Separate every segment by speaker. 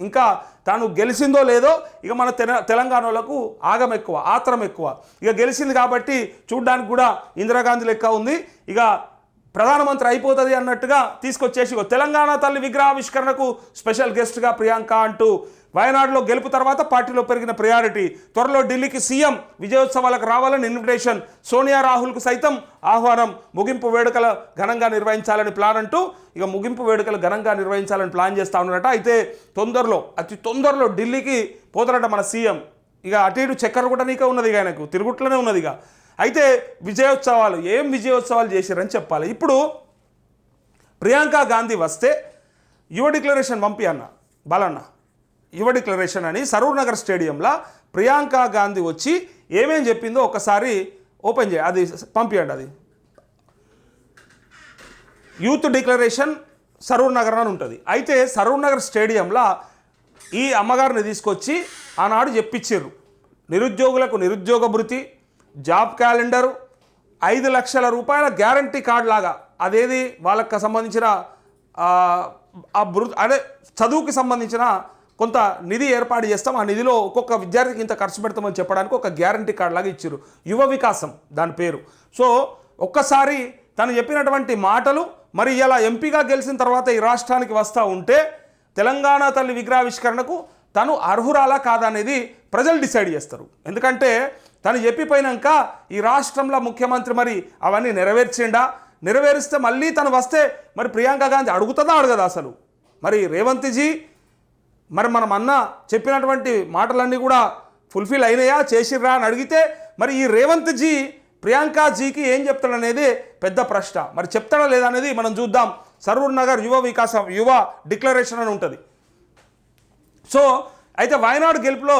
Speaker 1: ఇంకా తాను గెలిచిందో లేదో ఇక మన తెల తెలంగాణలకు ఆగం ఎక్కువ ఆత్రం ఎక్కువ. ఇక గెలిచింది కాబట్టి చూడ్డానికి కూడా ఇందిరాగాంధీ లెక్క ఉంది. ఇక ప్రధానమంత్రి అయిపోతుంది అన్నట్టుగా తీసుకొచ్చేసి తెలంగాణ తల్లి విగ్రహావిష్కరణకు స్పెషల్ గెస్ట్గా ప్రియాంక అంటూ వయనాడులో గెలుపు తర్వాత పార్టీలో పెరిగిన ప్రయారిటీ త్వరలో ఢిల్లీకి సీఎం విజయోత్సవాలకు రావాలని ఇన్విటేషన్ సోనియా రాహుల్కు సైతం ఆహ్వానం. ముగింపు వేడుకల ఘనంగా నిర్వహించాలని ప్లాన్ అంటూ ఇక ముగింపు వేడుకలు ఘనంగా నిర్వహించాలని ప్లాన్ చేస్తా ఉన్నారట. అయితే తొందరలో అతి తొందరలో ఢిల్లీకి పోతారట మన సీఎం. ఇక అటు ఇటు చక్కెర కూడా నీకే ఉన్నది ఇక ఆయనకు. తిరుగుట్లోనే ఉన్నది ఇక. అయితే విజయోత్సవాలు ఏం విజయోత్సవాలు చేశారని చెప్పాలి. ఇప్పుడు ప్రియాంక గాంధీ వస్తే యువ డిక్లరేషన్ పంపి అన్న బాలన్న. యువ డిక్లరేషన్ అని సరూర్ నగర్ స్టేడియంలో ప్రియాంక గాంధీ వచ్చి ఏమేం చెప్పిందో ఒకసారి ఓపెన్ చేయ అది పంపించండి అది. యూత్ డిక్లరేషన్ సరూర్ నగర్ అని ఉంటుంది. అయితే సరూర్ నగర్ స్టేడియంలో ఈ అమ్మగారిని తీసుకొచ్చి ఆనాడు చెప్పించారు నిరుద్యోగులకు నిరుద్యోగ భృతి జాబ్ క్యాలెండరు ఐదు లక్షల రూపాయల గ్యారంటీ కార్డ్ లాగా అదేది వాళ్ళకి సంబంధించిన ఆ, ఆ భృ అదే చదువుకి సంబంధించిన కొంత నిధి ఏర్పాటు చేస్తాం. ఆ నిధిలో ఒక్కొక్క విద్యార్థికి ఇంత ఖర్చు పెడతామని చెప్పడానికి ఒక గ్యారంటీ కార్డ్ లాగా ఇచ్చారు యువ వికాసం దాని పేరు. సో ఒక్కసారి తను చెప్పినటువంటి మాటలు మరి ఇలా ఎంపీగా గెలిచిన తర్వాత ఈ రాష్ట్రానికి వస్తూ ఉంటే తెలంగాణ తల్లి విగ్రహావిష్కరణకు తను అర్హురాలా కాదా అనేది ప్రజలు డిసైడ్ చేస్తారు. ఎందుకంటే తను చెప్పిపోయినాక ఈ రాష్ట్రంలో ముఖ్యమంత్రి మరి అవన్నీ నెరవేర్చిండా? నెరవేరిస్తే మళ్ళీ తను వస్తే మరి ప్రియాంక గాంధీ అడుగుతుందా అడగదా అసలు? మరి రేవంత్జీ మరి మనం అన్న చెప్పినటువంటి మాటలన్నీ కూడా ఫుల్ఫిల్ అయినాయా? చేసిర్రా అని అడిగితే మరి ఈ రేవంత్ జీ ప్రియాంక జీకి ఏం చెప్తాడనేది పెద్ద ప్రశ్న. మరి చెప్తాడా లేదా అనేది మనం చూద్దాం. సరూర్ నగర్ యువ వికాసం యువ డిక్లరేషన్ అని ఉంటుంది. సో అయితే వయనాడు గెలుపులో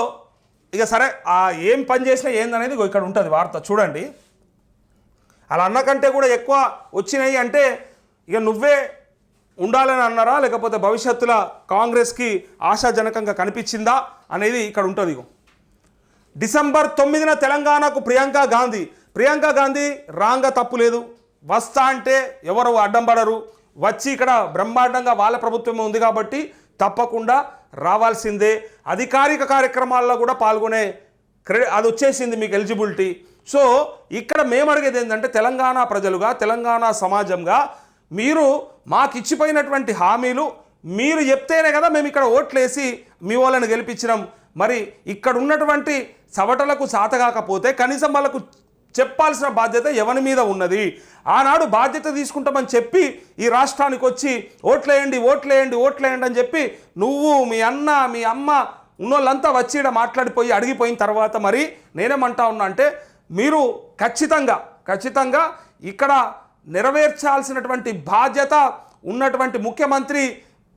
Speaker 1: ఇక సరే ఆ ఏం పని చేసినా ఏందనేది ఇక్కడ ఉంటుంది వార్త. చూడండి. అలా అన్న కంటే కూడా ఎక్కువ వచ్చినాయి అంటే ఇక నువ్వే ఉండాలని అన్నారా? లేకపోతే భవిష్యత్తులో కాంగ్రెస్కి ఆశాజనకంగా కనిపించిందా అనేది ఇక్కడ ఉంటుంది డిసెంబర్ తొమ్మిదిన తెలంగాణకు ప్రియాంక గాంధీ. ప్రియాంక గాంధీ రాంగా తప్పు లేదు. వస్తా అంటే ఎవరు అడ్డం పడరు. వచ్చి ఇక్కడ బ్రహ్మాండంగా వాళ్ళ ప్రభుత్వమే ఉంది కాబట్టి తప్పకుండా రావాల్సిందే. అధికారిక కార్యక్రమాల్లో కూడా పాల్గొనే క్రెడి అది వచ్చేసింది మీకు ఎలిజిబిలిటీ. సో ఇక్కడ మేము అడిగేది ఏంటంటే తెలంగాణ ప్రజలుగా తెలంగాణ సమాజంగా మీరు మాకు ఇచ్చిపోయినటువంటి హామీలు మీరు చెప్తేనే కదా మేము ఇక్కడ ఓట్లేసి మీ వాళ్ళని గెలిపించినాం. మరి ఇక్కడ ఉన్నటువంటి సవటలకు సాతగాకపోతే కనీసం వాళ్ళకు చెప్పాల్సిన బాధ్యత ఎవరి మీద ఉన్నది? ఆనాడు బాధ్యత తీసుకుంటామని చెప్పి ఈ రాష్ట్రానికి వచ్చి ఓట్లేయండి ఓట్లేయండి ఓట్లేయండి అని చెప్పి నువ్వు మీ అన్న మీ అమ్మ ఉన్నోళ్ళంతా వచ్చి ఇక్కడ మాట్లాడిపోయి అడిగిపోయిన తర్వాత మరి నేనేమంటా ఉన్నా అంటే మీరు ఖచ్చితంగా ఖచ్చితంగా ఇక్కడ నెరవేర్చాల్సినటువంటి బాధ్యత ఉన్నటువంటి ముఖ్యమంత్రి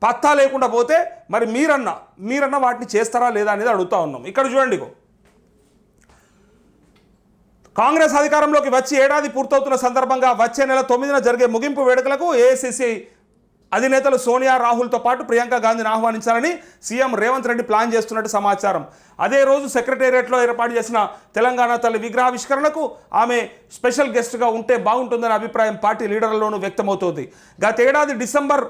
Speaker 1: పత్తా లేకుండా పోతే మరి మీరన్న మీరన్న వాటిని చేస్తారా లేదా అనేది అడుగుతా ఉన్నాం. ఇక్కడ చూడండి కాంగ్రెస్ అధికారంలోకి వచ్చి ఏడాది పూర్తవుతున్న సందర్భంగా వచ్చే నెల తొమ్మిదిన జరిగే ముగింపు వేడుకలకు ఏఐసిసి అధినేతలు సోనియా రాహుల్తో పాటు ప్రియాంక గాంధీని ఆహ్వానించాలని సీఎం రేవంత్ రెడ్డి ప్లాన్ చేస్తున్నట్టు సమాచారం. అదే రోజు సెక్రటేరియట్లో ఏర్పాటు చేసిన తెలంగాణ తల్లి విగ్రహావిష్కరణకు ఆమె స్పెషల్ గెస్ట్గా ఉంటే బాగుంటుందనే అభిప్రాయం పార్టీ లీడర్లలోనూ వ్యక్తమవుతోంది. గతేడాది డిసెంబర్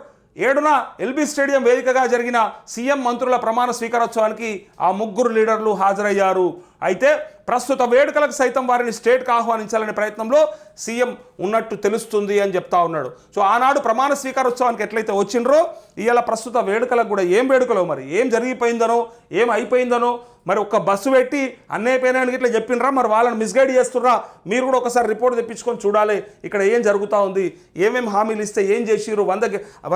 Speaker 1: ఏడున ఎల్బీ స్టేడియం వేదికగా జరిగిన సీఎం మంత్రుల ప్రమాణ స్వీకారోత్సవానికి ఆ ముగ్గురు లీడర్లు హాజరయ్యారు. అయితే ప్రస్తుత వేడుకలకు సైతం వారిని స్టేట్కి ఆహ్వానించాలనే ప్రయత్నంలో సీఎం ఉన్నట్టు తెలుస్తుంది అని చెప్తా ఉన్నాడు. సో ఆనాడు ప్రమాణ స్వీకారోత్సవానికి ఎట్లయితే వచ్చిండ్రో ఇవాళ ప్రస్తుత వేడుకలకు కూడా ఏం వేడుకలో? మరి ఏం జరిగిపోయిందనో ఏం అయిపోయిందనో మరి ఒక్క బస్సు పెట్టి అన్నయ్యపోయినానికి ఇట్లా చెప్పినరా? మరి వాళ్ళని మిస్గైడ్ చేస్తుర్రా? మీరు కూడా ఒకసారి రిపోర్ట్ తెప్పించుకొని చూడాలి. ఇక్కడ ఏం జరుగుతూ ఉంది? ఏమేమి హామీలు ఇస్తే ఏం చేసిర్రు? వంద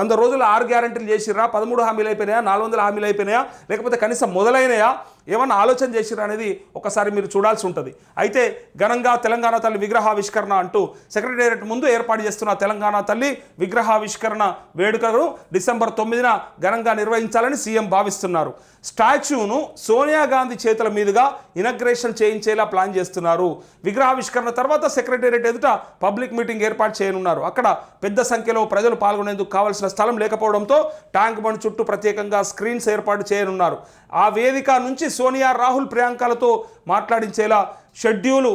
Speaker 1: వంద రోజులు ఆరు గ్యారంటీలు చేసిర్రా? పదమూడు హామీలు అయిపోయినాయా? నాలుగు వందల హామీలు అయిపోయినాయా? లేకపోతే కనీసం మొదలైనయా? ఏమన్నా ఆలోచన చేసిర్రా అనేది ఒకసారి మీరు చూడాల్సి ఉంటుంది. అయితే ఘనంగా తెలంగాణ తల్లి విగ్రహావిష్కరణ అంటూ సెక్రటేరియట్ ముందు ఏర్పాటు చేస్తున్న తెలంగాణ తల్లి విగ్రహావిష్కరణ వేడుకలను డిసెంబర్ తొమ్మిదిన ఘనంగా నిర్వహించాలని సీఎం భావిస్తున్నారు. స్టాచ్యూను సోనియా గాంధీ చేతుల మీదుగా ఇనగ్రేషన్ చేయించేలా ప్లాన్ చేస్తున్నారు. విగ్రహావిష్కరణ తర్వాత సెక్రటేరియట్ ఎదుట పబ్లిక్ మీటింగ్ ఏర్పాటు చేయనున్నారు. అక్కడ పెద్ద సంఖ్యలో ప్రజలు పాల్గొనేందుకు కావలసిన స్థలం లేకపోవడంతో ట్యాంక్ బండ్ చుట్టూ ప్రత్యేకంగా స్క్రీన్స్ ఏర్పాటు చేయనున్నారు. ఆ వేదిక నుంచి సోనియా రాహుల్ ప్రియాంకలతో మాట్లాడించేలా షెడ్యూలు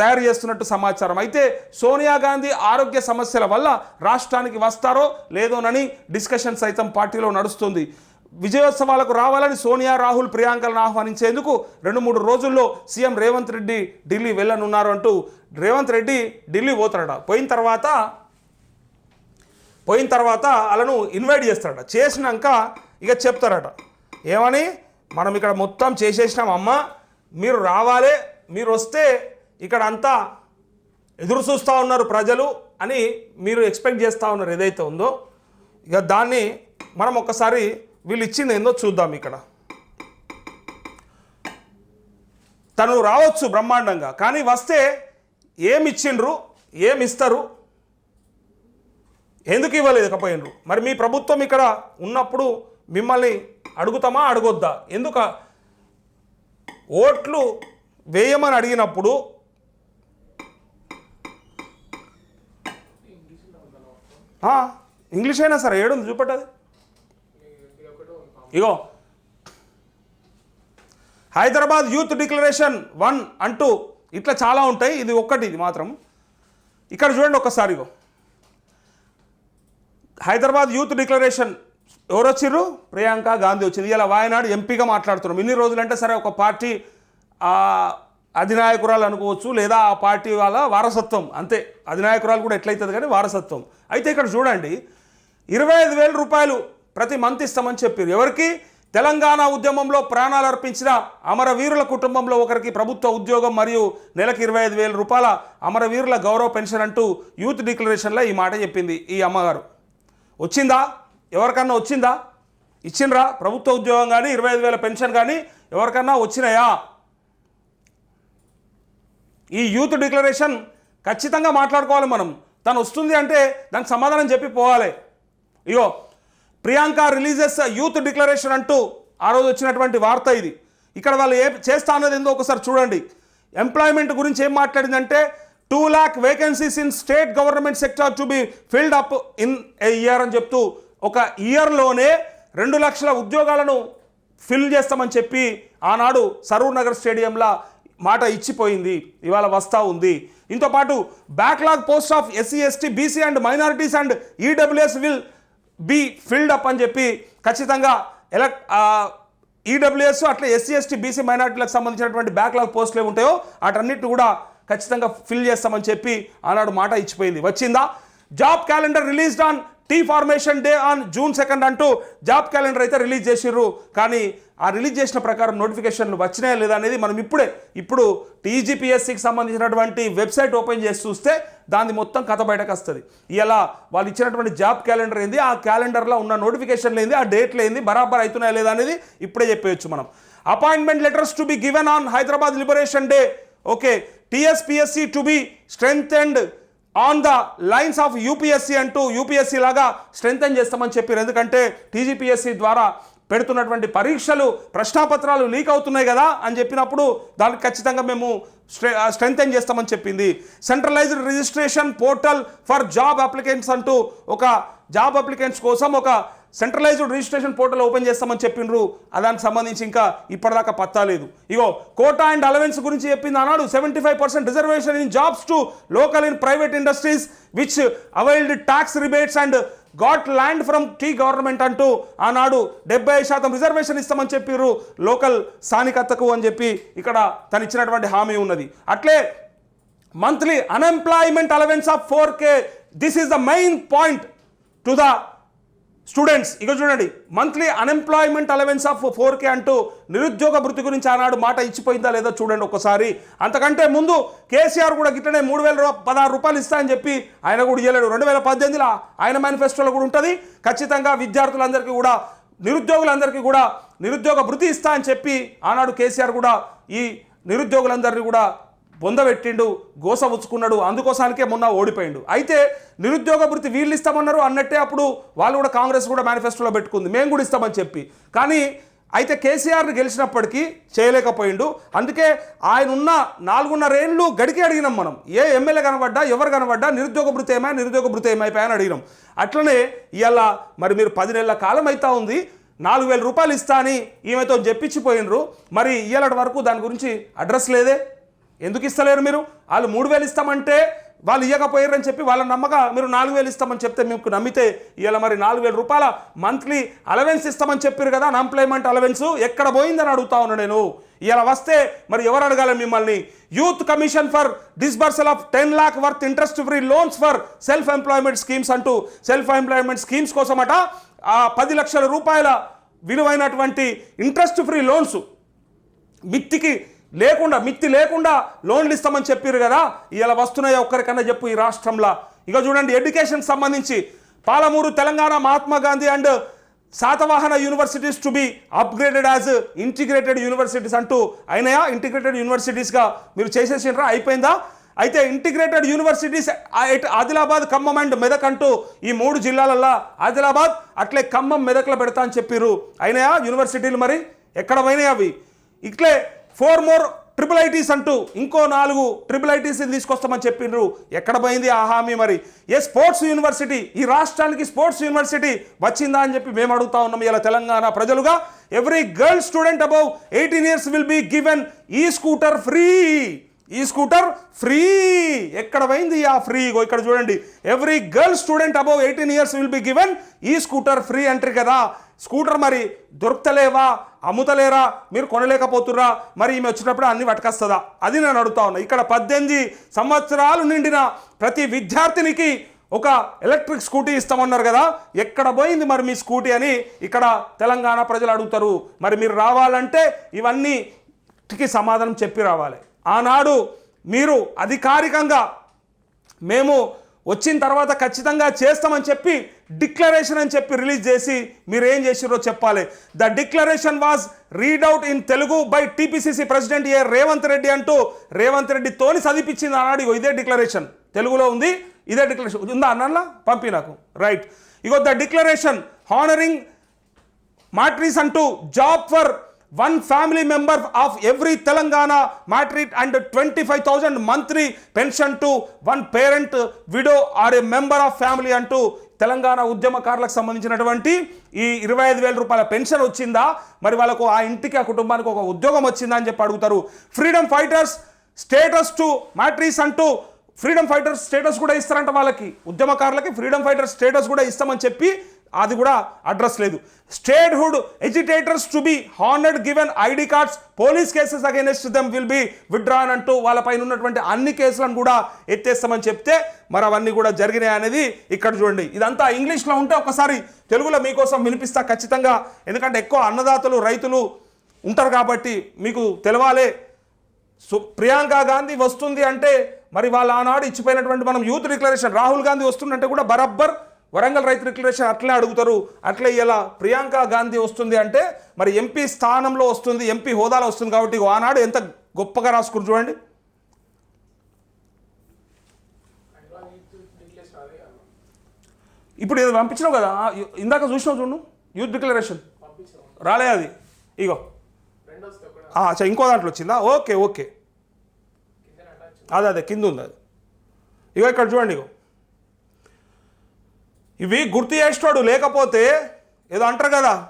Speaker 1: తయారు చేస్తున్నట్టు సమాచారం. అయితే సోనియా గాంధీ ఆరోగ్య సమస్యల వల్ల రాష్ట్రానికి వస్తారో లేదోనని డిస్కషన్ సైతం పార్టీలో నడుస్తుంది. విజయోత్సవాలకు రావాలని సోనియా రాహుల్ ప్రియాంకలను ఆహ్వానించేందుకు రెండు మూడు రోజుల్లో సీఎం రేవంత్ రెడ్డి ఢిల్లీ వెళ్ళనున్నారు అంటూ రేవంత్ రెడ్డి ఢిల్లీ పోతారట పోయిన తర్వాత పోయిన తర్వాత వాళ్ళను ఇన్వైట్ చేస్తాడట. చేసినాక ఇక చెప్తారట. ఏమని? మనం ఇక్కడ మొత్తం చేసేసినాం అమ్మ. మీరు రావాలి మీరు వస్తే ఇక్కడ అంతా ఎదురు చూస్తూ ఉన్నారు ప్రజలు అని మీరు ఎక్స్పెక్ట్ చేస్తూ ఉన్నారు ఏదైతే ఉందో. ఇక దాన్ని మనం ఒక్కసారి వీళ్ళు ఇచ్చింది ఏందో చూద్దాం ఇక్కడ. తను రావచ్చు బ్రహ్మాండంగా కానీ వస్తే ఏమి ఇచ్చిండ్రు ఏమి ఇస్తారు ఎందుకు ఇవ్వలేకపోయినరు మరి మీ ప్రభుత్వం ఇక్కడ ఉన్నప్పుడు మిమ్మల్ని అడుగుతామా అడగొద్దా? ఎందుక? ఓట్లు వేయమని అడిగినప్పుడు ఇంగ్లీష్ అయినా సరే ఏడుంది చూపెట్టది ఇగో. హైదరాబాద్ యూత్ డిక్లరేషన్ వన్ అంటూ ఇట్లా చాలా ఉంటాయి ఇది ఒక్కటి ఇది మాత్రం. ఇక్కడ చూడండి ఒక్కసారి ఇగో. హైదరాబాద్ యూత్ డిక్లరేషన్ ఎవరు వచ్చిర్రు ప్రియాంక గాంధీ వచ్చింది. ఇలా వాయనాడు ఎంపీగా మాట్లాడుతున్నాం. ఇన్ని రోజులంటే సరే ఒక పార్టీ అధినాయకురాలు అనుకోవచ్చు లేదా ఆ పార్టీ వాళ్ళ వారసత్వం. అంతే. అధినాయకురాలు కూడా ఎట్లయితుంది కానీ వారసత్వం. అయితే ఇక్కడ చూడండి. ఇరవై ఐదు వేల రూపాయలు ప్రతి మంత్ ఇస్తామని చెప్పారు ఎవరికి? తెలంగాణ ఉద్యమంలో ప్రాణాలు అర్పించిన అమరవీరుల కుటుంబంలో ఒకరికి ప్రభుత్వ ఉద్యోగం మరియు నెలకు ఇరవై ఐదు వేల రూపాయల అమరవీరుల గౌరవ పెన్షన్ అంటూ యూత్ డిక్లరేషన్లో ఈ మాట చెప్పింది ఈ అమ్మగారు. వచ్చిందా? ఎవరికన్నా వచ్చిందా? ఇచ్చిండ్రా? ప్రభుత్వ ఉద్యోగం కానీ ఇరవై ఐదు వేల పెన్షన్ కానీ ఎవరికన్నా వచ్చినాయా? ఈ యూత్ డిక్లరేషన్ ఖచ్చితంగా మాట్లాడుకోవాలి మనం. తను వస్తుంది అంటే దానికి సమాధానం చెప్పి పోవాలి. ఇగో ప్రియాంక రిలీజెస్ యూత్ డిక్లరేషన్ అంటూ ఆ రోజు వచ్చినటువంటి వార్త ఇది. ఇక్కడ వాళ్ళు ఏ చేస్తా అన్నది ఏందో ఒకసారి చూడండి. ఎంప్లాయ్మెంట్ గురించి ఏం మాట్లాడిందంటే two lakh vacancies in state government sector to be filled up in a year అని చెప్తూ ఒక ఇయర్లోనే రెండు లక్షల ఉద్యోగాలను ఫిల్ చేస్తామని చెప్పి ఆనాడు సరూర్ నగర్ స్టేడియంలో మాట ఇచ్చిపోయింది. ఇవాళ వస్తా ఉంది. ఇంతో పాటు backlog post of SC ST BC and minorities and EWS will be filled up అని చెప్పి ఖచ్చితంగా ఎలక్ ఈడబ్ల్యూఎస్ అట్లా ఎస్సీ ఎస్టీ బీసీ మైనారిటీలకు సంబంధించినటువంటి బ్యాక్లాగ్ పోస్టులు ఏమి ఉంటాయో వాటన్నిటిని కూడా ఖచ్చితంగా ఫిల్ చేస్తామని చెప్పి ఆనాడు మాట ఇచ్చిపోయింది. వచ్చిందా? Job calendar released on T formation day on June second అంటూ జాబ్ క్యాలెండర్ అయితే రిలీజ్ చేసిర్రు. కానీ ఆ రిలీజ్ చేసిన ప్రకారం నోటిఫికేషన్లు వచ్చినాయా లేదా అనేది మనం ఇప్పుడే ఇప్పుడు టీజీపీఎస్సికి సంబంధించినటువంటి వెబ్సైట్ ఓపెన్ చేసి చూస్తే దాన్ని మొత్తం కథ బయటకు వస్తుంది. ఇలా వాళ్ళు ఇచ్చినటువంటి జాబ్ క్యాలెండర్ ఏంది ఆ క్యాలెండర్లో ఉన్న నోటిఫికేషన్లు ఏంది ఆ డేట్లు ఏంది బరాబర్ అవుతున్నాయా లేదా అనేది ఇప్పుడే చెప్పేయచ్చు మనం. Appointment letters to be given on Hyderabad liberation day okay TSPSC to be strength and on the lines of UPSC అంటూ యూపీఎస్సీ లాగా స్ట్రెంగ్తన్ చేస్తామని చెప్పారు. ఎందుకంటే టీజీపీఎస్సీ ద్వారా పెడుతున్నటువంటి పరీక్షలు ప్రశ్నాపత్రాలు లీక్ అవుతున్నాయి కదా అని చెప్పినప్పుడు దానికి ఖచ్చితంగా మేము స్ట్రె స్ట్రెంగ్తన్ చేస్తామని చెప్పింది. Centralised registration portal for job applicants అంటూ ఒక జాబ్ అప్లికెంట్స్ కోసం ఒక సెంట్రలైజ్డ్ రిజిస్ట్రేషన్ పోర్టల్ ఓపెన్ చేస్తామని చెప్పిండ్రు. దానికి సంబంధించి ఇంకా ఇప్పటిదాకా పత్తా లేదు. ఇగో కోటా అండ్ అలవెన్స్ గురించి చెప్పింది అన్నాడు seventy five percent reservation in jobs to local in private industries which availed tax rebates and got land from T government అంటూ ఆనాడు డెబ్బై శాతం రిజర్వేషన్ ఇస్తామని చెప్పిర్రు లోకల్ స్థానికతకు అని చెప్పి ఇక్కడ తను ఇచ్చినటువంటి హామీ ఉన్నది. అట్లే monthly unemployment allowance of four K this is the main point to the students ఇక చూడండి monthly unemployment allowance of four K అంటూ నిరుద్యోగ వృత్తి గురించి ఆనాడు మాట ఇచ్చిపోయిందా లేదో చూడండి ఒకసారి. అంతకంటే ముందు కేసీఆర్ కూడా గిట్టనే మూడు వేల పదహారు రూపాయలు ఇస్తాయని చెప్పి ఆయన కూడా ఇవ్వలేడు రెండు వేల పద్దెనిమిదిలో ఆయన మేనిఫెస్టోలో కూడా ఉంటుంది. ఖచ్చితంగా విద్యార్థులందరికీ కూడా నిరుద్యోగులందరికీ కూడా నిరుద్యోగ వృత్తి ఇస్తా అని చెప్పి ఆనాడు కేసీఆర్ కూడా ఈ నిరుద్యోగులందరినీ కూడా పొందబెట్టిండు గోస ఉచ్చుకున్నాడు అందుకోసానికే మొన్న ఓడిపోయిండు. అయితే నిరుద్యోగ భృతి వీళ్ళు ఇస్తామన్నారు అన్నట్టే అప్పుడు వాళ్ళు కూడా కాంగ్రెస్ కూడా మేనిఫెస్టోలో పెట్టుకుంది. మేము కూడా ఇస్తామని చెప్పి. కానీ అయితే కేసీఆర్ని గెలిచినప్పటికీ చేయలేకపోయిండు. అందుకే ఆయన ఉన్న నాలుగున్నరేళ్ళు గడికి అడిగినాం మనం. ఏ ఎమ్మెల్యే కనబడ్డా ఎవరు కనబడ్డా నిరుద్యోగ భృతి ఏమా నిరుద్యోగ భృతి ఏమైపోయా అని అడిగినాం. అట్లనే ఇవాళ మరి మీరు పది నెలల కాలం అవుతా ఉంది. నాలుగు వేల రూపాయలు ఇస్తా అని ఈమెతో చెప్పించిపోయినరు మరి ఇవాళ వరకు దాని గురించి అడ్రస్ లేదే. ఎందుకు ఇస్తలేరు మీరు? వాళ్ళు మూడు వేలు ఇస్తామంటే వాళ్ళు ఇవ్వకపోయారని చెప్పి వాళ్ళ నమ్మక మీరు నాలుగు వేలు ఇస్తామని చెప్తే మీకు నమ్మితే ఇవాళ మరి నాలుగు వేల రూపాయల మంత్లీ అలవెన్స్ ఇస్తామని చెప్పారు కదా అన్ఎంప్లాయ్మెంట్ అలవెన్స్ ఎక్కడ పోయిందని అడుగుతా ఉన్నా నేను. ఇలా వస్తే మరి ఎవరు అడగాలి మిమ్మల్ని? Youth commission for disbursal of ten lakh worth interest free loans for self employment schemes అంటూ సెల్ఫ్ ఎంప్లాయ్మెంట్ స్కీమ్స్ కోసమట ఆ పది లక్షల రూపాయల విలువైనటువంటి ఇంట్రెస్ట్ ఫ్రీ లోన్స్ మిత్తికి లేకుండా మిత్తి లేకుండా లోన్లు ఇస్తామని చెప్పారు కదా. ఇలా వస్తున్నాయి ఒక్కరికన్నా చెప్పు ఈ రాష్ట్రంలో. ఇక చూడండి ఎడ్యుకేషన్ సంబంధించి Palamuru Telangana Mahatma Gandhi and Satavahana universities to be upgraded as integrated universities అంటూ అయినాయా? ఇంటిగ్రేటెడ్ యూనివర్సిటీస్గా మీరు చేసేసినరా అయిపోయిందా? అయితే integrated universities Adilabad Khammam and Medak అంటూ ఈ మూడు జిల్లాలల్లో ఆదిలాబాద్ అట్లే ఖమ్మం మెదక్లో పెడతా అని చెప్పారు అయినాయా యూనివర్సిటీలు మరి? ఎక్కడ పోయినాయి అవి? ఇట్లే ఫోర్ మోర్ ట్రిపుల్ ఐటీస్ అంటూ ఇంకో నాలుగు ట్రిపుల్ ఐటీస్ తీసుకొస్తామని చెప్పిండ్రు ఎక్కడ పోయింది ఆ హామీ మరి? ఏ స్పోర్ట్స్ యూనివర్సిటీ? ఈ రాష్ట్రానికి స్పోర్ట్స్ యూనివర్సిటీ వచ్చిందా అని చెప్పి మేము అడుగుతా ఉన్నాం ఇలా తెలంగాణ ప్రజలుగా. Every girl student above eighteen years will be given e scooter free e scooter free ఎక్కడ పోయింది ఆ ఫ్రీ ఇక్కడ చూడండి. Every girl student above eighteen years will be given e scooter free అంటారు కదా. స్కూటర్ మరి దొరుకుతలేవా? అమ్ముతలేరా? మీరు కొనలేకపోతుర్రా? మరి ఈమె వచ్చినప్పుడు అన్ని పట్టుకొస్తుందా అది నేను అడుగుతా ఉన్నా. ఇక్కడ పద్దెనిమిది సంవత్సరాలు నిండిన ప్రతి విద్యార్థినికి ఒక ఎలక్ట్రిక్ స్కూటీ ఇస్తామన్నారు కదా? ఎక్కడ పోయింది మరి మీ స్కూటీ అని ఇక్కడ తెలంగాణ ప్రజలు అడుగుతారు. మరి మీరు రావాలంటే ఇవన్నీకి సమాధానం చెప్పి రావాలి. ఆనాడు మీరు అధికారికంగా మేము వచ్చిన తర్వాత ఖచ్చితంగా చేస్తామని చెప్పి డిక్లరేషన్ అని చెప్పి రిలీజ్ చేసి మీరు ఏం చేసిరో చెప్పాలి. The declaration was read out in Telugu by TPCC president A Revanth Reddy అంటూ రేవంత్ రెడ్డి తోని చదివిపించింది అన్నాడు. ఇదే డిక్లరేషన్. తెలుగులో ఉంది ఇదే డిక్లరేషన్. ఉందా అన్నలా పంపి నాకు. రైట్. ఇగో ద డిక్లరేషన్ హానరింగ్ మాట్రీస్ అంటూ job for one family member of every Telangana martyr and twenty five thousand monthly pension to one parent widow or a member of family అంటూ తెలంగాణ ఉద్యమకారులకు సంబంధించినటువంటి ఈ ఇరవై ఐదు వేల రూపాయల పెన్షన్ వచ్చిందా? మరి వాళ్ళకు ఆ ఇంటికి ఆ కుటుంబానికి ఒక ఉద్యోగం వచ్చిందా అని చెప్పి అడుగుతారు. Freedom fighters status to martyrs అంటూ ఫ్రీడమ్ ఫైటర్స్ స్టేటస్ కూడా ఇస్తారంట వాళ్ళకి. ఉద్యమకారులకి ఫ్రీడమ్ ఫైటర్స్ స్టేటస్ కూడా ఇస్తామని చెప్పి అది కూడా అడ్రస్ లేదు. Statehood agitators to be honoured given ID cards. Police cases against them will be withdrawn అంటూ వాళ్ళపైన ఉన్నటువంటి అన్ని కేసులను కూడా ఎత్తేస్తామని చెప్తే మరి అవన్నీ కూడా జరిగినాయి అనేది ఇక్కడ చూడండి. ఇదంతా ఇంగ్లీష్లో ఉంటే ఒకసారి తెలుగులో మీకోసం వినిపిస్తా ఖచ్చితంగా. ఎందుకంటే ఎక్కువ అన్నదాతలు రైతులు ఉంటారు కాబట్టి మీకు తెలవాలే. సో ప్రియాంక గాంధీ వస్తుంది అంటే మరి వాళ్ళ ఆనాడు ఇచ్చిపోయినటువంటి మనం యూత్ డిక్లరేషన్ రాహుల్ గాంధీ వస్తుందంటే కూడా బరబ్బర్ వరంగల్ రైతు డిక్లరేషన్ అట్లే అడుగుతారు అట్లే ఇలా ప్రియాంక గాంధీ వస్తుంది అంటే మరి ఎంపీ స్థానంలో వస్తుంది ఎంపీ హోదాలో వస్తుంది కాబట్టి ఆనాడు ఎంత గొప్పగా రాసుకుని చూడండి. ఇప్పుడు ఏదో పంపించినావు కదా ఇందాక చూసినావు చూడు యూత్ డిక్లరేషన్. రాలే అది. ఇగో. అచ్చా ఇంకో దాంట్లో వచ్చిందా? Okay okay. అదే అదే కింద ఉంది అది. ఇగో ఇక్కడ చూడండి ఇగో. ఇవి గుర్తు చేసేవాడు లేకపోతే ఏదో అంటారు కదా.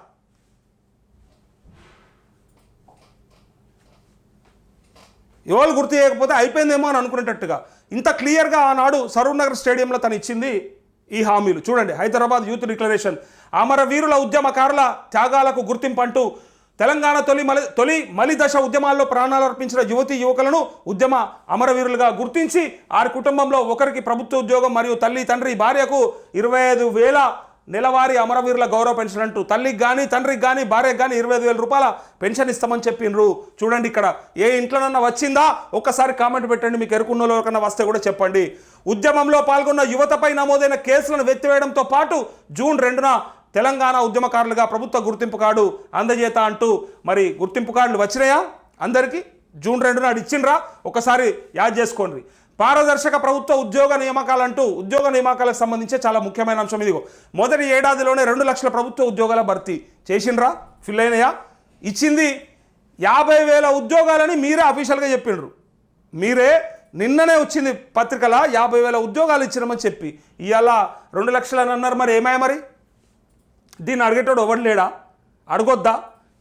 Speaker 1: ఎవరు గుర్తు చేయకపోతే అయిపోయిందేమో అని అనుకునేటట్టుగా. ఇంత క్లియర్గా ఆనాడు సరూర్నగర్ స్టేడియంలో తను ఇచ్చింది ఈ హామీలు. చూడండి హైదరాబాద్ యూత్ డిక్లరేషన్. అమరవీరుల ఉద్యమకారుల త్యాగాలకు గుర్తింపు అంటూ తెలంగాణ తొలి మలి తొలి మలి దశ ఉద్యమాల్లో ప్రాణాలు అర్పించిన యువతి యువకులను ఉద్యమ అమరవీరులుగా గుర్తించి వారి కుటుంబంలో ఒకరికి ప్రభుత్వ ఉద్యోగం మరియు తల్లి తండ్రి భార్యకు ఇరవై ఐదు వేల నెలవారీ అమరవీరుల గౌరవ పెన్షన్ అంటూ తల్లికి కానీ తండ్రికి కానీ భార్యకు కానీ ఇరవై ఐదు వేల రూపాయల పెన్షన్ ఇస్తామని చెప్పిండ్రు చూడండి ఇక్కడ ఏ ఇంట్లోనన్నా వచ్చిందా? ఒక్కసారి కామెంట్ పెట్టండి మీకు ఎరుకున్నలో ఎవరికన్నా వస్తే కూడా చెప్పండి. ఉద్యమంలో పాల్గొన్న యువతపై నమోదైన కేసులను వెత్తివేయడంతో పాటు జూన్ రెండున తెలంగాణ ఉద్యమకారులుగా ప్రభుత్వ గుర్తింపు కార్డు అందజేత అంటూ మరి గుర్తింపు కార్డులు వచ్చినాయా? అందరికీ? జూన్ రెండు నాడు ఇచ్చిండ్రా? ఒకసారి యాద్ చేసుకోండి. పారదర్శక ప్రభుత్వ ఉద్యోగ నియామకాలంటూ ఉద్యోగ నియామకాలకు సంబంధించి చాలా ముఖ్యమైన అంశం ఇదిగో. మొదటి ఏడాదిలోనే రెండు లక్షల ప్రభుత్వ ఉద్యోగాల భర్తీ చేసిండ్రా? ఫిల్ అయినాయా? ఇచ్చింది యాభై వేల ఉద్యోగాలని మీరే అఫీషియల్గా చెప్పిండ్రు మీరే నిన్ననే వచ్చింది పత్రికల యాభై వేల ఉద్యోగాలు ఇచ్చినామని చెప్పి. ఇవాళ రెండు లక్షలని అన్నారు మరి ఏమాయ మరి? దీన్ని అడిగేటోడు ఎవరు లేడా? అడగొద్దా?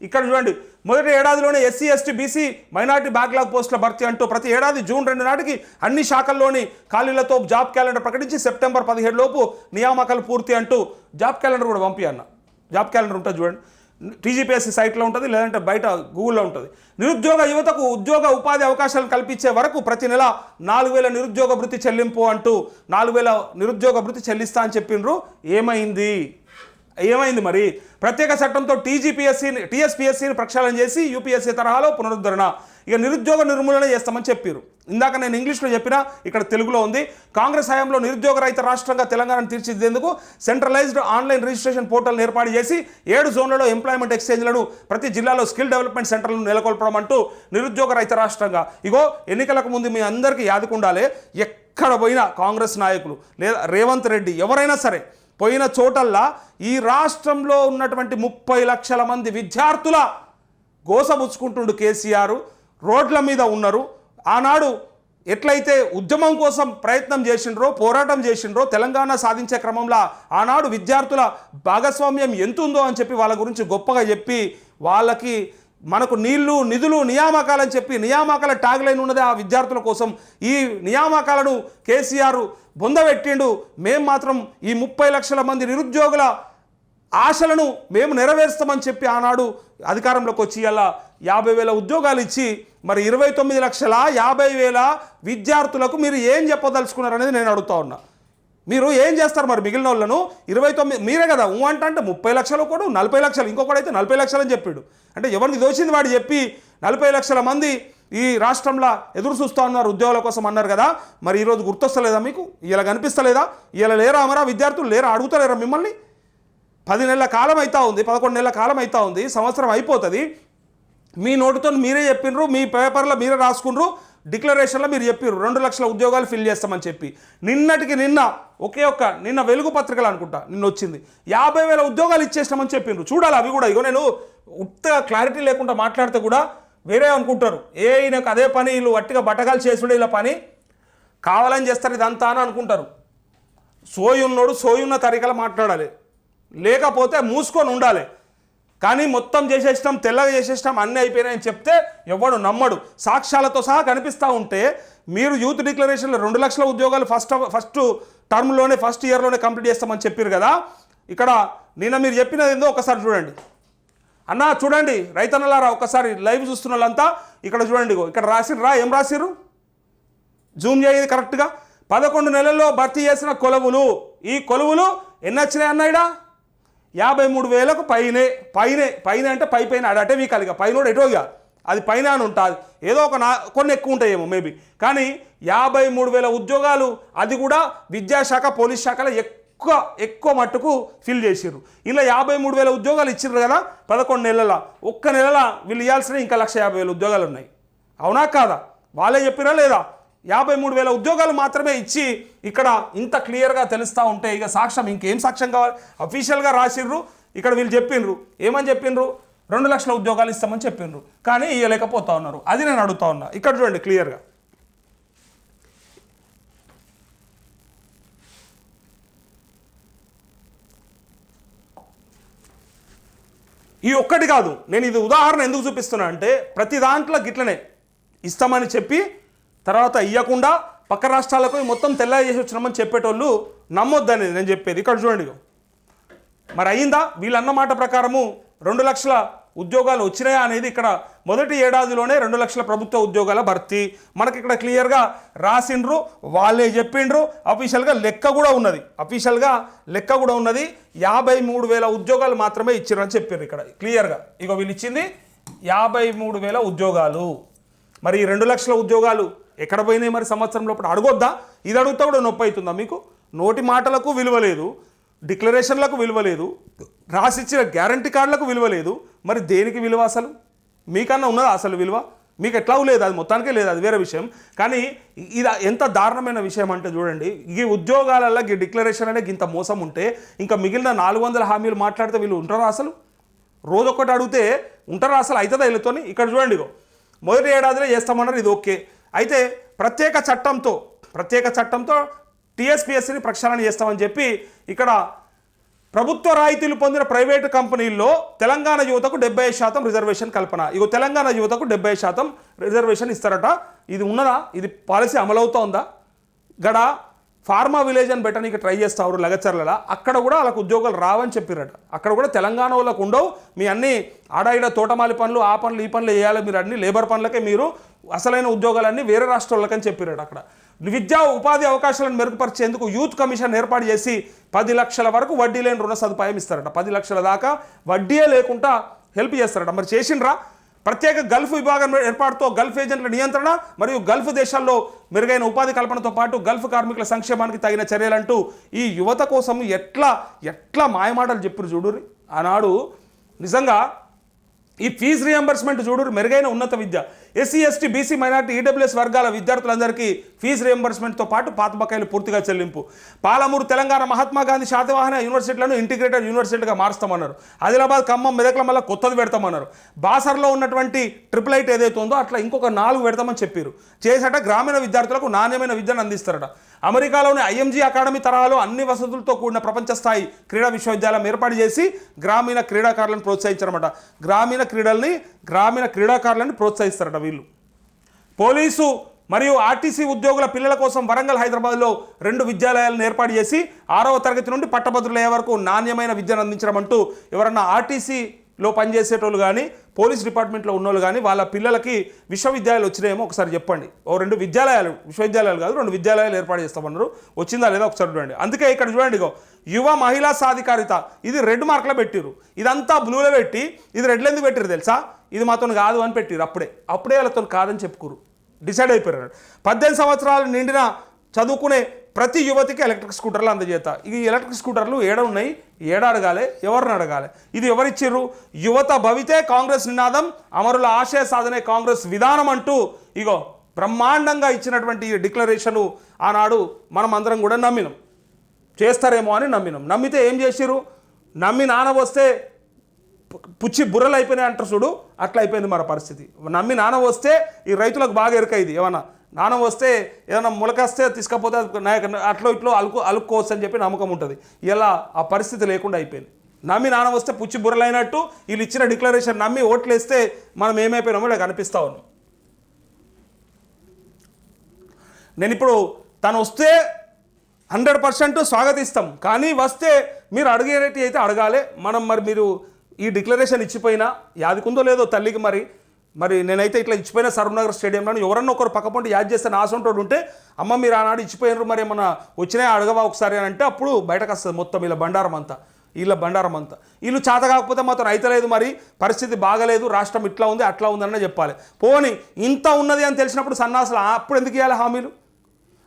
Speaker 1: ఇక్కడ చూడండి మొదటి ఏడాదిలోనే SC ST BC minority backlog పోస్టుల భర్తీ అంటూ ప్రతి ఏడాది జూన్ రెండు నాటికి అన్ని శాఖల్లోని ఖాళీలతో జాబ్ క్యాలెండర్ ప్రకటించి సెప్టెంబర్ పదిహేడు లోపు నియామకాలు పూర్తి అంటూ జాబ్ క్యాలెండర్ కూడా పంపి అన్న. జాబ్ క్యాలెండర్ ఉంటుంది చూడండి. టీజీపీఎస్సీ సైట్లో ఉంటుంది లేదంటే బయట గూగుల్లో ఉంటుంది. నిరుద్యోగ యువతకు ఉద్యోగ ఉపాధి అవకాశాలను కల్పించే వరకు ప్రతి నెల నాలుగు వేల నిరుద్యోగ భృతి చెల్లింపు అంటూ నాలుగు వేల నిరుద్యోగ భృతి చెల్లిస్తా అని చెప్పిండ్రు ఏమైంది? ఏమైంది మరి? ప్రత్యేక చట్టంతో టీజీపీఎస్సీని టీఎస్పీఎస్సీని ప్రక్షాళన చేసి యూపీఎస్సీ తరహాలో పునరుద్ధరణ. ఇక నిరుద్యోగ నిర్మూలన చేస్తామని చెప్పారు ఇందాక నేను ఇంగ్లీష్లో చెప్పినా ఇక్కడ తెలుగులో ఉంది. కాంగ్రెస్ హయాంలో నిరుద్యోగ రహిత రాష్ట్రంగా తెలంగాణను తీర్చిదిద్దేందుకు సెంట్రలైజ్డ్ ఆన్లైన్ రిజిస్ట్రేషన్ పోర్టల్ ఏర్పాటు చేసి ఏడు జోన్లలో ఎంప్లాయ్మెంట్ ఎక్స్చేంజ్లను ప్రతి జిల్లాలో స్కిల్ డెవలప్మెంట్ సెంటర్లను నెలకొల్పడం అంటూ నిరుద్యోగ రహిత రాష్ట్రంగా. ఇగో ఎన్నికలకు ముందు మీ అందరికీ యాదుకుండాలే ఎక్కడ పోయినా కాంగ్రెస్ నాయకులు లేదా రేవంత్ రెడ్డి ఎవరైనా సరే పోయిన చోటల్లా ఈ రాష్ట్రంలో ఉన్నటువంటి ముప్పై లక్షల మంది విద్యార్థుల గోసముచ్చుకుంటుండు కేసీఆర్ రోడ్ల మీద ఉన్నారు. ఆనాడు ఎట్లయితే ఉద్యమం కోసం ప్రయత్నం చేసిండ్రో పోరాటం చేసిండ్రో తెలంగాణ సాధించే క్రమంలో ఆనాడు విద్యార్థుల భాగస్వామ్యం ఎంత ఉందో అని చెప్పి వాళ్ళ గురించి గొప్పగా చెప్పి వాళ్ళకి మనకు నీళ్ళు నిధులు నియామకాలని చెప్పి నియామకాల ట్యాగ్ లైన్ ఉన్నది ఆ విద్యార్థుల కోసం. ఈ నియామకాలను కేసీఆర్ బొందబెట్టిండు. మేం మాత్రం ఈ ముప్పై లక్షల మంది నిరుద్యోగుల ఆశలను మేము నెరవేరుస్తామని చెప్పి ఆనాడు అధికారంలోకి వచ్చి అలా యాభై వేల ఉద్యోగాలు ఇచ్చి మరి ఇరవై తొమ్మిది లక్షల యాభై వేల విద్యార్థులకు మీరు ఏం చెప్పదలుచుకున్నారు అనేది నేను అడుగుతా ఉన్నా. మీరు ఏం చేస్తారు మరి మిగిలిన వాళ్ళను? ఇరవై తొమ్మిది మీరే కదా ఊ అంట అంటే ముప్పై లక్షలు కూడా నలభై లక్షలు ఇంకొకటి అయితే నలభై లక్షలు అని చెప్పాడు. అంటే ఎవరికి దోచింది వాడు చెప్పి నలభై లక్షల మంది ఈ రాష్ట్రంలో ఎదురు చూస్తూ ఉన్నారు ఉద్యోగాల కోసం అన్నారు కదా. మరి ఈరోజు గుర్తొస్తలేదా మీకు? ఇలా కనిపిస్తలేదా? ఇలా లేరా అమరా విద్యార్థులు? లేరా? అడుగుతలేరా మిమ్మల్ని? పది నెలల కాలం అవుతా ఉంది పదకొండు నెలల కాలం అవుతా ఉంది సంవత్సరం అయిపోతుంది. మీ నోటుతో మీరే చెప్పినరు మీ పేపర్లో మీరే రాసుకున్నారు డిక్లరేషన్లో మీరు చెప్పారు రెండు లక్షల ఉద్యోగాలు ఫిల్ చేస్తామని చెప్పి. నిన్నటికి నిన్న ఒకే ఒక్క నిన్న వెలుగు పత్రికలు అనుకుంటా నిన్న వచ్చింది యాభై వేల ఉద్యోగాలు ఇచ్చేస్తామని చెప్పిండ్రు చూడాలి అవి కూడా. ఇగో నేను ఉత్తగా క్లారిటీ లేకుండా మాట్లాడితే కూడా వేరే అనుకుంటారు. ఏ ఈయనకు అదే పని వీళ్ళు వట్టిగా బట్టగాలు చేసుడే ఇలా పని కావాలని చేస్తారు ఇదంతా అని అనుకుంటారు. సోయున్నోడు ఉన్నోడు సోయి ఉన్న తరికలు మాట్లాడాలి. లేకపోతే మూసుకొని ఉండాలి. కానీ మొత్తం చేసేసినాం తెల్లగా చేసేసినాం అన్నీ అయిపోయినాయని చెప్తే ఎవడు నమ్మడు. సాక్ష్యాలతో సహా కనిపిస్తూ ఉంటే మీరు యూత్ డిక్లరేషన్లో రెండు లక్షల ఉద్యోగాలు ఫస్ట్ ఫస్ట్ టర్మ్లోనే ఫస్ట్ ఇయర్లోనే కంప్లీట్ చేస్తామని చెప్పారు కదా. ఇక్కడ నిన్న మీరు చెప్పినది ఏందో ఒకసారి చూడండి. అన్నా చూడండి రైతన్నలారా ఒకసారి లైవ్ చూస్తున్న వాళ్ళంతా ఇక్కడ చూడండి ఇక్కడ రాసిర్రా ఏం రాసిరు జూమ్ చేయదు కరెక్ట్గా. పదకొండు నెలల్లో భర్తీ చేసిన కొలువులు. ఈ కొలువులు ఎన్ని వచ్చినాయి అన్నాయిడా యాభై మూడు వేలకు పైనే పైనే పైన అంటే పై పైన అడటే అటే మీకు ఇక. పైన ఇక. అది పైన అని ఉంటుంది. ఏదో ఒక నా కొన్ని ఎక్కువ ఉంటాయేమో మేబీ కానీ యాభై మూడు వేల ఉద్యోగాలు అది కూడా విద్యాశాఖ పోలీస్ శాఖలో ఎక్కువ ఎక్కువ మట్టుకు ఫిల్ చేసిర్రు. ఇలా యాభై మూడు వేల ఉద్యోగాలు ఇచ్చిర్రు కదా పదకొండు నెలల. ఒక్క నెలల వీళ్ళు ఇవ్వాల్సిన ఇంకా లక్ష యాభై వేల ఉద్యోగాలు ఉన్నాయి. అవునా కాదా? వాళ్ళే చెప్పినా లేదా? యాభై మూడు వేల ఉద్యోగాలు మాత్రమే ఇచ్చి ఇక్కడ ఇంత క్లియర్గా తెలుస్తూ ఉంటే ఇక సాక్ష్యం ఇంకేం సాక్ష్యం కావాలి? అఫీషియల్గా రాసిర్రు. ఇక్కడ వీళ్ళు చెప్పిండ్రు. ఏమని చెప్పిండ్రు? రెండు లక్షల ఉద్యోగాలు ఇస్తామని చెప్పిండ్రు. కానీ ఇవ్వలేకపోతా ఉన్నారు. అది నేను అడుగుతా ఉన్నా. ఇక్కడ చూడండి క్లియర్గా. ఈ ఒక్కటి కాదు. నేను ఇది ఉదాహరణ ఎందుకు చూపిస్తున్నా అంటే ప్రతి దాంట్లో గిట్లనే ఇస్తామని చెప్పి తర్వాత ఇవ్వకుండా పక్క రాష్ట్రాలకు మొత్తం తెల్ల చేసి వచ్చినామని చెప్పేటోళ్ళు నమ్మొద్దనేది నేను చెప్పేది. ఇక్కడ చూడండి మరి అయిందా వీళ్ళన్న మాట ప్రకారము రెండు లక్షల ఉద్యోగాలు వచ్చినాయా అనేది ఇక్కడ మొదటి ఏడాదిలోనే రెండు లక్షల ప్రభుత్వ ఉద్యోగాల భర్తీ. మనకి ఇక్కడ క్లియర్గా రాసిండ్రు వాళ్ళే చెప్పిండ్రు. అఫీషియల్గా లెక్క కూడా ఉన్నది. అఫీషియల్గా లెక్క కూడా ఉన్నది. యాభై మూడు వేల ఉద్యోగాలు మాత్రమే ఇచ్చారని చెప్పారు ఇక్కడ. క్లియర్గా. ఇక వీళ్ళు ఇచ్చింది యాభై మూడు వేల ఉద్యోగాలు. మరి ఈ రెండు లక్షల ఉద్యోగాలు ఎక్కడ పోయినాయి మరి సంవత్సరం లోపల? అడగొద్దా? ఇది అడుగుతా కూడా నొప్పి అవుతుందా మీకు? నోటి మాటలకు విలువ లేదు డిక్లరేషన్లకు విలువ లేదు రాసిచ్చిన గ్యారంటీ కార్డులకు విలువ లేదు. మరి దేనికి విలువ అసలు? మీకన్నా ఉన్నదా అసలు విలువ? మీకు ఎట్లా లేదు అది మొత్తానికే లేదు అది వేరే విషయం. కానీ ఇది ఎంత దారుణమైన విషయం అంటే చూడండి ఈ ఉద్యోగాలలో ఈ డిక్లరేషన్ అనేది ఇంత మోసం ఉంటే ఇంకా మిగిలిన నాలుగు వందల హామీలు మాట్లాడితే వీళ్ళు ఉంటారా అసలు? రోజొక్కటి అడిగితే ఉంటారా అసలు? అవుతుందా వీళ్ళతోని? ఇక్కడ చూడండి ఇగో మొదటి ఏడాదిలో చేస్తామన్నారు ఇది ఓకే. అయితే ప్రత్యేక చట్టంతో ప్రత్యేక చట్టంతో టీఎస్పీఎస్సీని ప్రక్షాళన చేస్తామని చెప్పి ఇక్కడ ప్రభుత్వ రాయితీలు పొందిన ప్రైవేటు కంపెనీల్లో తెలంగాణ యువతకు డెబ్బై శాతం రిజర్వేషన్ కల్పన. ఇక తెలంగాణ యువతకు డెబ్బై శాతం రిజర్వేషన్ ఇస్తారట. ఇది ఉన్నదా? ఇది పాలసీ అమలవుతోందా? గడ ఫార్మా విలేజ్ అని పెట్టడానికి ట్రై చేస్తారు లగచర్లలో. అక్కడ కూడా వాళ్ళకు ఉద్యోగాలు రావని చెప్పిరట అక్కడ కూడా తెలంగాణ వాళ్ళకు ఉండవు. మీ అన్ని ఆడాయిడ తోటమాలి పనులు ఆ పనులు ఈ పనులు వేయాలి మీరు అన్ని లేబర్ పనులకే మీరు అసలైన ఉద్యోగాలన్నీ వేరే రాష్ట్రాలకని చెప్పారట అక్కడ. విద్యా ఉపాధి అవకాశాలను మెరుగుపరిచేందుకు యూత్ కమిషన్ ఏర్పాటు చేసి పది లక్షల వరకు వడ్డీ లేని రుణ సదుపాయం ఇస్తారట. పది లక్షల దాకా వడ్డీయే లేకుండా హెల్ప్ చేస్తారట. మరి చేసిండ్రా? ప్రత్యేక గల్ఫ్ విభాగం ఏర్పాటుతో గల్ఫ్ ఏజెంట్ల నియంత్రణ మరియు గల్ఫ్ దేశాల్లో మెరుగైన ఉపాధి కల్పనతో పాటు గల్ఫ్ కార్మికుల సంక్షేమానికి తగిన చర్యలంటూ ఈ యువత కోసం ఎట్లా ఎట్లా మాయమాటలు చెప్పారు చూడురి ఆనాడు నిజంగా ఈ ఫీజు రియంబర్స్మెంట్ చూడు మెరుగైన ఉన్నత విద్య. SC ST BC minority EWS వర్గాల విద్యార్థులందరికీ ఫీజు రియంబర్స్మెంట్తో పాటు పాత బకాయిలు పూర్తిగా చెల్లింపు. పాలమూరు తెలంగాణ మహాత్మా గాంధీ శాతవాహన యూనివర్సిటీలను ఇంటిగ్రేటెడ్ యూనివర్సిటీగా మారుస్తామన్నారు. ఆదిలాబాద్ ఖమ్మం మెదక్ల మళ్ళీ కొత్తది పెడతామన్నారు. బాసర్లో ఉన్నటువంటి ట్రిపుల్ ఐట్ ఏదైతే ఉందో అట్లా ఇంకొక నాలుగు పెడతామని చెప్పారు చేసేట గ్రామీణ విద్యార్థులకు నాణ్యమైన విద్యను అందిస్తారట. అమెరికాలోని ఐఎంజీ అకాడమీ తరహాలో అన్ని వసతులతో కూడిన ప్రపంచ స్థాయి క్రీడా విశ్వవిద్యాలయం ఏర్పాటు చేసి గ్రామీణ క్రీడాకారులను ప్రోత్సహించారన్నమాట. గ్రామీణ క్రీడల్ని గ్రామీణ క్రీడాకారులను ప్రోత్సహిస్తారట వీళ్ళు. పోలీసు మరియు ఆర్టీసీ ఉద్యోగుల పిల్లల కోసం వరంగల్ హైదరాబాద్లో రెండు విద్యాలయాలను ఏర్పాటు చేసి ఆరవ తరగతి నుండి పట్టభద్రులయ్యే వరకు నాణ్యమైన విద్యను అందించడం అంటూ ఎవరన్నా లో పనిచేసేటోళ్ళు కానీ పోలీస్ డిపార్ట్మెంట్లో ఉన్నోళ్ళు కానీ వాళ్ళ పిల్లలకి విశ్వవిద్యాలయాలు వచ్చినాయేమో ఒకసారి చెప్పండి. ఓ రెండు విద్యాలయాలు విశ్వవిద్యాలయాలు కాదు రెండు విద్యాలయాలు ఏర్పాటు చేస్తామన్నారు. వచ్చిందా లేదా ఒకసారి చూడండి. అందుకే ఇక్కడ చూడండి ఇగో యువ మహిళా సాధికారిత ఇది రెడ్ మార్కులు పెట్టిరు ఇదంతా బ్లూలో పెట్టి ఇది రెడ్లు ఎందుకు పెట్టిరు తెలుసా? ఇది మాతో కాదు అని పెట్టిరు అప్పుడే. అప్పుడే వాళ్ళతో కాదని చెప్పుకురు డిసైడ్ అయిపోయారు. పద్దెనిమిది సంవత్సరాలు నిండిన చదువుకునే ప్రతి యువతికి ఎలక్ట్రిక్ స్కూటర్లు అందజేత. ఈ ఎలక్ట్రిక్ స్కూటర్లు ఏడ ఉన్నాయి? ఏడ అడగాలి? ఎవరిని అడగాలి? ఇది ఎవరిచ్చిర్రు? యువత భవితే కాంగ్రెస్ నినాదం అమరుల ఆశయ సాధనే కాంగ్రెస్ విధానం అంటూ ఇగో బ్రహ్మాండంగా ఇచ్చినటువంటి ఈ డిక్లరేషను ఆనాడు మనం అందరం కూడా నమ్మినాం. చేస్తారేమో అని నమ్మినాం. నమ్మితే ఏం చేసిర్రు? నమ్మి నాన్న వస్తే పుచ్చి బుర్రలు అయిపోయినాయి అంటారు చూడు అట్లా అయిపోయింది మన పరిస్థితి. నమ్మి నాన్న వస్తే ఈ రైతులకు బాగా ఎరకైంది. ఏమన్నా నాన్న వస్తే ఏదైనా మొలకస్తే తీసుకపోతే అట్లో ఇట్లో అలుకు అలుక్కోవచ్చు అని చెప్పి నమ్మకం ఉంటుంది. ఇలా ఆ పరిస్థితి లేకుండా అయిపోయింది. నమ్మి నాన్న వస్తే పుచ్చి బుర్రలు అయినట్టు వీళ్ళు ఇచ్చిన డిక్లరేషన్ నమ్మి ఓట్లు వేస్తే మనం ఏమైపోయినామో ఇలా కనిపిస్తా ఉన్నాం నేను ఇప్పుడు తను వస్తే హండ్రెడ్ పర్సెంట్ స్వాగతిస్తాం. కానీ వస్తే మీరు అడిగేటి అయితే అడగాలి. మనం మరి మీరు ఈ డిక్లరేషన్ ఇచ్చిపోయినా యాదికుందో లేదో తల్లికి మరి మరి నేనైతే ఇట్లా ఇచ్చిపోయిన సర్వనగర్ స్టేడియంలో ఎవరన్నా ఒకరు పక్కపంటి యాద్ చేస్తే నా ఉంటే అమ్మ మీరు ఆనాడు ఇచ్చిపోయినారు మరి ఏమన్నా వచ్చినాయి అడగవా ఒకసారి అని అంటే అప్పుడు బయటకు వస్తుంది మొత్తం వీళ్ళ బండారం అంతా వీళ్ళ బండారం అంతా. వీళ్ళు చేత కాకపోతే మాత్రం అయితలేదు మరి పరిస్థితి బాగలేదు రాష్ట్రం ఇట్లా ఉంది అట్లా ఉందన్న చెప్పాలి. పోని ఇంత ఉన్నది అని తెలిసినప్పుడు సన్నాసులు అప్పుడు ఎందుకు ఇవ్వాలి హామీలు?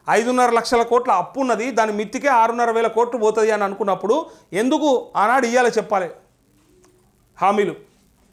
Speaker 1: ఐదున్నర లక్షల కోట్ల అప్పు ఉన్నది దాని మిత్తికే ఆరున్నర వేల కోట్లు పోతుంది అని అనుకున్నప్పుడు ఎందుకు ఆనాడు ఇవ్వాలి చెప్పాలి హామీలు?